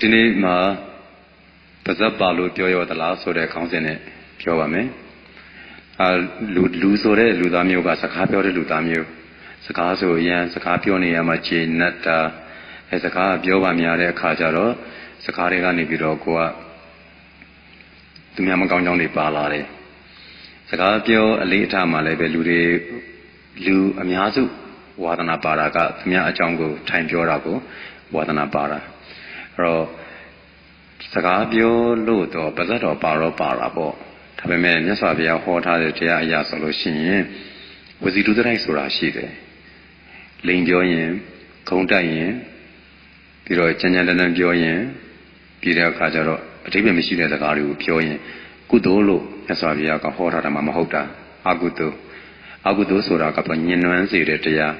ဒီနေ့မှာပါဇက်ပါလို့ပြောရသလားဆိုတဲ့ခေါင်းစဉ်နဲ့ပြောပါမယ်အာလူလူဆိုတဲ့လူသားမျိုးကစကားပြောတဲ့လူသားမျိုးစကားဆိုရင်စကားပြောနေရမှာခြေနတ်တာအဲစကားပြောပါများတဲ့အခါကျတော့စကားတွေကနေပြီးတော့ကိုကသူများမကောင်းကြောင်းတွေပါလာတယ်စကားပြောအလေးအထားမှလည်းပဲလူတွေလူအများစုဝါသနာပါတာကသူများအကြောင်းကိုထိုင်ပြောတာကိုဝါသနာပါတာ အဲ့တော့စကားပြောလို့တော့ပါဇက်တော်ပါတော့ပါတာပေါ့ဒါပေမဲ့မြတ်စွာဘုရားဟောထားတဲ့တရားအရာဆိုလို့ရှိရင်ဝစီတုဒ္ဒရိုက်ဆိုတာရှိတယ်လိန်ပြောရင်ခုံတက်ရင်ပြီးတော့ကြံကြံတန်းတန်းပြောရင်ပြီးတဲ့အခါကျတော့အတိပ္ပယ်မရှိတဲ့စကားတွေကိုပြောရင်ကုသိုလ်လို့မြတ်စွာဘုရားကဟောထားတာမှမဟုတ်တာအကုသိုလ်အကုသိုလ်ဆိုတာကတော့ညင်နွမ်းစေတဲ့တရား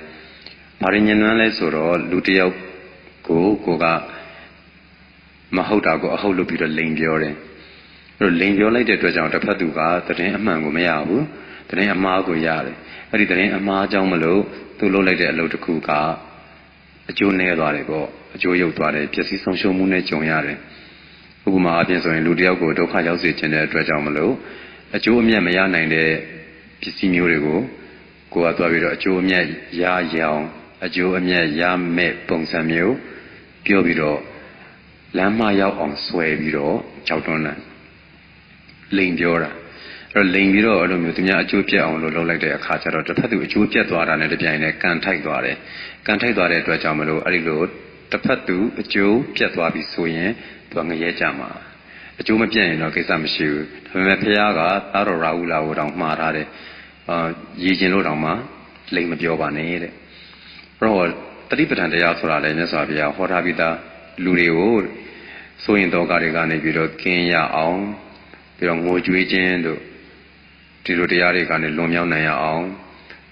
ဘာရင်ညင်နွမ်းလဲဆိုတော့လူတစ်ယောက်ကိုကိုက မဟုတ်တာကိုအဟုတ်လုပ်ပြီးတော့လိန်ပြောတယ်အဲ့တော့လိန်ပြောလိုက်တဲ့အတွက်ကြောင့်တစ်ဖက်သူကသတင်းအမှန်ကိုမရဘူးသတင်းအမှားကိုရတယ်အဲ့ဒီသတင်းအမှားကြောင့်မလို့သူလုပ်လိုက်တဲ့အလုပ်တစ်ခုကအကျိုးနည်းသွားတယ်ပေါ့အကျိုးရုပ်သွားတယ်ပျက်စီးဆုံးရှုံးမှုနဲ့ကြုံရတယ်ဥပမာအပြင်ဆိုရင်လူတစ်ယောက်ကိုဒုက္ခရောက်စေခြင်းတဲ့အတွက်ကြောင့်မလို့အကျိုးအမြတ်မရနိုင်တဲ့ပစ္စည်းမျိုးတွေကိုကိုယ်ကသွားပြီးတော့အကျိုးအမြတ်ရရောင်အကျိုးအမြတ်ရမဲ့ပုံစံမျိုးပြောပြီးတော့ လမ်းမရောက်အောင်ဆွဲပြီးတော့ကြောက်တွန်းတယ်လိန်ပြောတာအဲ့တော့လိန်ပြီးတော့အဲ့လိုမျိုးသူများအကျိုးပြတ်အောင်လို့လုပ်လိုက်တဲ့အခါကျတော့တစ်ဖက်သူအကျိုးပြတ်သွားတာနဲ့တပြိုင်နက်ကန်ထိုက်သွားတယ်ကန်ထိုက်သွားတဲ့အတွက်ကြောင့်မလို့အဲ့ဒီလိုတစ်ဖက်သူအကျိုးပြတ်သွားပြီဆိုရင်သူကငရဲကြမှာအကျိုးမပြတ်ရင်တော့ကိစ္စမရှိဘူးဒါပေမဲ့ဖះကသာတော်ရာဟုလာကိုတောင်မှားထားတယ်အာရည်ကျင်လို့တောင်မှလိန်မပြောပါနဲ့တဲ့အဲ့တော့တတိပဋ္ဌာန်တရားဆိုတာလည်းမြတ်စွာဘုရားဟောထားပြီးသား လူတွေကိုဆိုရင်တော့ကတွေကနေပြီးတော့ကင်းရအောင်ပြီးတော့ငိုကြွေးခြင်းတို့ဒီလိုတရားတွေကနေလွန်မြောက်နိုင်ရအောင်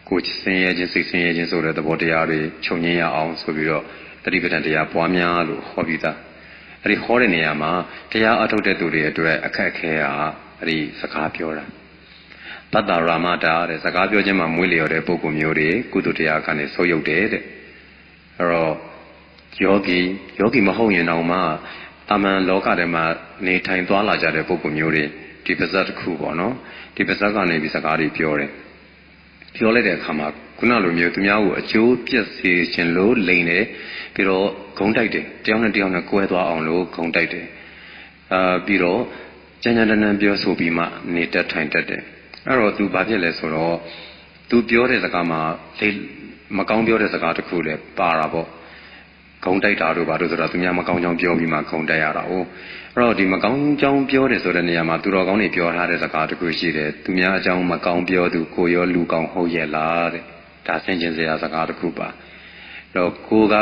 ကိုယ်ဆင်းရဲခြင်းစိတ်ဆင်းရဲခြင်းဆိုတဲ့သဘောတရားတွေခြုံငင်းရအောင်ဆိုပြီးတော့တတိပဋ္ဌာန်တရားပွားများလို့ဟောပြီးသားအဲ့ဒီဟောတဲ့နေရာမှာတရားအထုတ်တဲ့သူတွေအတွက်အခက်အခဲကအဲ့ဒီစကားပြောတာတတ္တရာမတာတဲ့စကားပြောခြင်းမှာမွေးလျော်တဲ့ပုဂ္ဂိုလ်မျိုးတွေကုသတရားကနေဆိုးရုပ်တယ်တဲ့အဲ့တော့ ယောဂီယောဂီမဟုတ်ရင်တောင်မှတာမန်လောကထဲမှာနေထိုင်သွားလာကြတဲ့ပုဂ္ဂိုလ်မျိုးတွေဒီပါဇက်တစ်ခုပေါ့နော်ဒီပါဇက်ကနေပြီးစကားတွေပြောတယ်ပြောလိုက်တဲ့အခါမှာခုနလိုမျိုးသူများကိုအကျိုးပြည့်စေခြင်းလို့လိန်တယ်ပြီးတော့ဂုံတိုက်တယ်တယောက်နဲ့တယောက်နဲ့ကွဲသွားအောင်လို့ဂုံတိုက်တယ်အာပြီးတော့ကြမ်းကြမ်းတမ်းတမ်းပြောဆိုပြီးမှနေတတ်ထိုင်တတ်တယ်အဲ့တော့သူဘာဖြစ်လဲဆိုတော့သူပြောတဲ့စကားမှာလေမကောင်းပြောတဲ့စကားတစ်ခုလည်းပါတာပေါ့ ဂုံတိုက်တာတို့ဘာလို့ဆိုတော့သူများမကောင်းကြောင်းပြောပြီးမှဂုံတိုက်ရတာ哦အဲ့တော့ဒီမကောင်းကြောင်းပြောတယ်ဆိုတဲ့နေရာမှာသူတော်ကောင်းတွေပြောထားတဲ့စကားတစ်ခုရှိတယ်သူများအကြောင်းမကောင်းပြောသူကိုရောလူကောင်းဟုတ်ရဲ့လားတဲ့ဒါဆင်ခြင်စရာစကားတစ်ခုပါအဲ့တော့ကိုက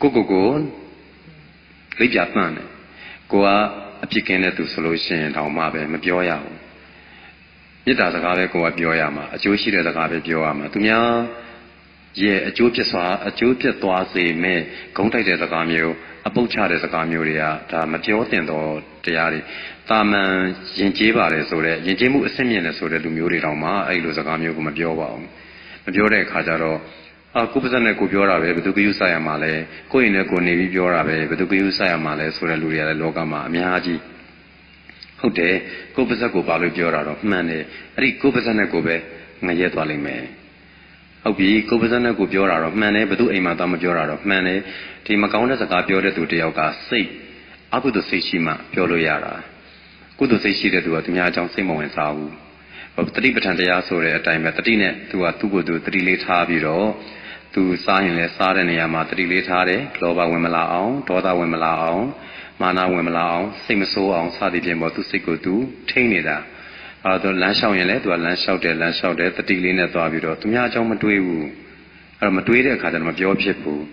ကိုကိုကိုလိပ်ပြပန့်တယ်ကိုကအဖြစ်ကင်းတဲ့သူဆိုလို့ရှိရင်တောင်မှပဲမပြောရဘူးမေတ္တာစကားပဲကိုကပြောရမှာအကျိုးရှိတဲ့စကားပဲပြောရမှာသူများ ရဲ့အကျိုးပြတ်စွာအကျိုးပြတ်သွားစေမဲ့ဂုံးတိုက်တဲ့စကားမျိုးအပုတ်ချတဲ့စကားမျိုးတွေကဒါမပြောသင့်တော့တရားတွေတာမန်ယဉ်ကျေးပါတယ်ဆိုတော့ယဉ်ကျေးမှုအစစ်မြင့်တယ်ဆိုတဲ့လူမျိုးတွေတောင်မှအဲ့လိုစကားမျိုးကိုမပြောပါဘူးမပြောတဲ့အခါကျတော့အာကိုပါဇက်နဲ့ကိုပြောတာပဲဘယ်သူကယူဆရမှာလဲကိုယ့်ရင်နဲ့ကိုနေပြီးပြောတာပဲဘယ်သူကယူဆရမှာလဲဆိုတဲ့လူတွေကလည်းလောကမှာအများကြီးဟုတ်တယ်ကိုပါဇက်ကိုပါလို့ပြောတာတော့မှန်တယ်အဲ့ဒီကိုပါဇက်နဲ့ကိုပဲငရဲသွားလိမ့်မယ် ဟုတ်ပြီကိုပါဇက်နဲ့ကိုပြောတာတော့မှန်တယ်ဘယ်သူအိမ်မှာသားမပြောတာတော့မှန်တယ်ဒီမကောင်းတဲ့စကားပြောတဲ့သူတယောက်ကစိတ်အကုသိုလ်စိတ်ရှိမှပြောလို့ရတာကုသိုလ်စိတ်ရှိတဲ့သူကသူများအကြောင်းစိတ်မဝင်စားဘူးတတိပဋ္ဌာန်တရားဆိုတဲ့အတိုင်းပဲတတိနဲ့သူကသူ့ကိုယ်သူတတိလေးထားပြီးတော့သူစားရင်လည်းစားတဲ့နေရာမှာတတိလေးထားတယ်လောဘဝင်မလာအောင်ဒေါသဝင်မလာအောင်မာနဝင်မလာအောင်စိတ်မဆိုးအောင်စသည်ဖြင့်ပေါ့သူစိတ်ကိုသူထိန်းနေတာ အဲတော့လမ်းလျှောက်ရင်လည်းသူကလမ်းလျှောက်တယ်လမ်းလျှောက်တယ်တတိလေးနဲ့သွားပြီးတော့သူများအကြောင်းမတွေးဘူးအဲတော့မတွေးတဲ့အခါကျတော့မပြောဖြစ်ဘူး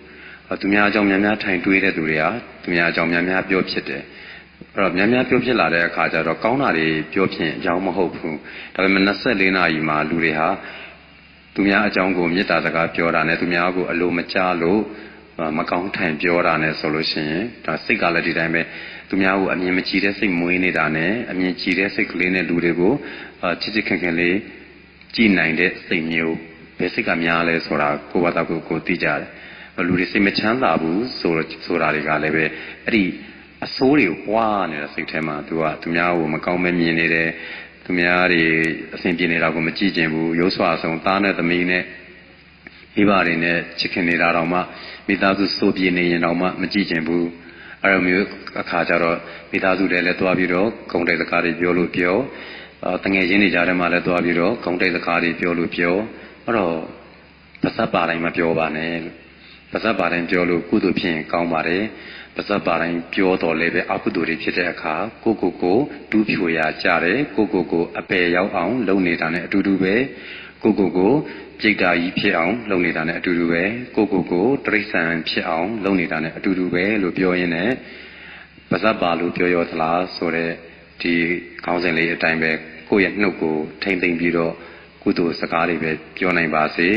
သူများအကြောင်းများများထိုင်တွေးတဲ့သူတွေကသူများအကြောင်းများများပြောဖြစ်တယ်အဲ့တော့များများပြောဖြစ်လာတဲ့အခါကျတော့ကောင်းတာတွေပြောဖြစ်အကြောင်းမဟုတ်ဘူးဒါပေမဲ့24နာရီမှာလူတွေဟာသူများအကြောင်းကိုမေတ္တာစကားပြောတာနဲ့သူများကိုအလိုမကျလို့ မကောင်းထိုင်ပြောတာနဲ့ဆိုလို့ရှိရင်ဒါစိတ်ကလည်းဒီတိုင်းပဲသူများကိုအမြင်မကြည့်တဲ့စိတ်မွေးနေတာနဲ့အမြင်ကြည့်တဲ့စိတ်ကလေးနဲ့လူတွေကိုချစ်ချစ်ခင်ခင်လေးကြည်နိုင်တဲ့စိတ်မျိုးဘယ်စိတ်ကများလဲဆိုတာကိုယ့်ဘာသာကိုယ်ကိုသိကြတယ်လူတွေစိတ်မချမ်းသာဘူးဆိုတော့ဆိုတာတွေကလည်းပဲအဲ့ဒီအဆိုးတွေကိုပွားနေတဲ့စိတ်ထဲမှာ तू ကသူများကိုမကောင်းမဲမြင်နေတယ်သူများတွေအဆင်ပြေနေတာကိုမကြည့်ကျင်ဘူးရိုးစွာဆုံးသားနဲ့သမီးနဲ့ မိဘတွေနဲ့ချစ်ခင်နေတာတော့မှမိသားစုစိုးပြေနေရင်တော့မှမကြည့်ကျင်ဘူးအဲ့လိုမျိုးအခါကျတော့မိသားစုတွေလည်းတွားပြီးတော့ဂုံတဲ့စကားတွေပြောလို့ပြောအာတငယ်ချင်းတွေကြားထဲမှာလည်းတွားပြီးတော့ဂုံတဲ့စကားတွေပြောလို့ပြောအဲ့တော့ပါစပ်ပါတိုင်းမပြောပါနဲ့လို့ပါဇက်ပါတိုင်းပြောလို့ကုသိုလ်ဖြစ်ရင်ကောင်းပါတယ်ပါဇက်ပါတိုင်းပြောတော်လည်းပဲအကုသိုလ်တွေဖြစ်တဲ့အခါကိုကိုကိုဒူးဖြိုရာကြတယ်ကိုကိုကိုအပယ်ရောက်အောင် လုပ်နေတာ ਨੇ အတူတူပဲ ကိုကိုကိုပြိတ္တာကြီးဖြစ်အောင်လုပ်နေတာ ਨੇ အတူတူပဲကိုကိုကိုတရိษံဖြစ်အောင်လုပ်နေတာ ਨੇ အတူတူပဲလို့ပြောရင်းနဲ့ပါဇက်ပါလို့ပြောရောသလားဆိုတော့ဒီခေါင်းစဉ်လေးအတိုင်းပဲကိုယ့်ရဲ့နှုတ်ကိုထိမ့်သိမ့်ပြီးတော့ကုသိုလ်စကားတွေပဲပြောနိုင်ပါစေ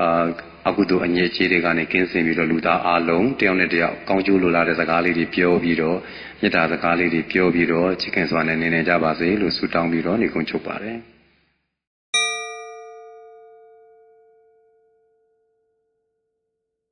အာအကုသိုလ်အငြိအကျေးတွေကနေကင်းစင်ပြီးတော့လူသားအလုံးတယောက်နဲ့တယောက်ကောင်းကျိုးလိုလားတဲ့စကားလေးတွေပြောပြီးတော့မေတ္တာစကားလေးတွေပြောပြီးတော့ချစ်ခင်စွာနဲ့နေနေကြပါစေလို့ဆုတောင်းပြီးတော့နေကုန်းချုပ်ပါတယ်